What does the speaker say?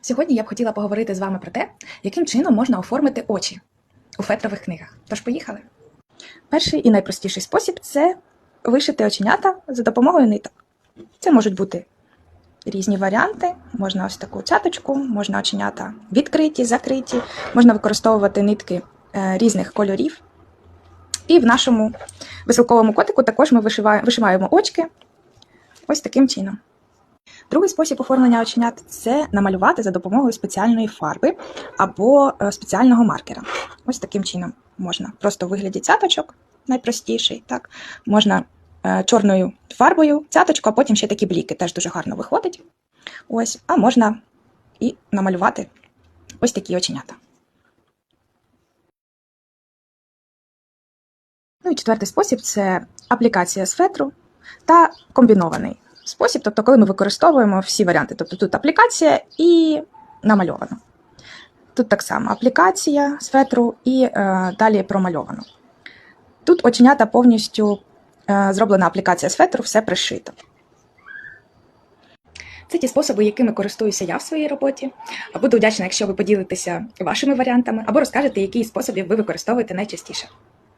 Сьогодні я б хотіла поговорити з вами про те, яким чином можна оформити очі у фетрових книгах. Тож поїхали. Перший і найпростіший спосіб це вишити оченята за допомогою ниток. Це можуть бути різні варіанти. Можна ось таку цяточку, можна оченята відкриті, закриті, можна використовувати нитки е, різних кольорів. І в нашому веселковому котику також ми вишиваємо очки ось таким чином. Другий спосіб оформлення оченят це намалювати за допомогою спеціальної фарби або е, спеціального маркера. Ось таким чином можна. Просто у вигляді цяточок, найпростіший, так. Можна е, чорною фарбою цяточку, а потім ще такі бліки, теж дуже гарно виходить. Ось, а можна і намалювати ось такі оченята. Ну і четвертий спосіб це аплікація з фетру та комбінований спосіб, тобто коли ми використовуємо всі варіанти. Тобто тут аплікація і намальовано. Тут так само аплікація з фетру і е, далі промальовано. Тут оченята повністю е, зроблена аплікація з фетру, все пришито. Це ті способи, якими користуюся я в своїй роботі. Буду вдячна, якщо ви поділитеся вашими варіантами або розкажете, які способи ви використовуєте найчастіше.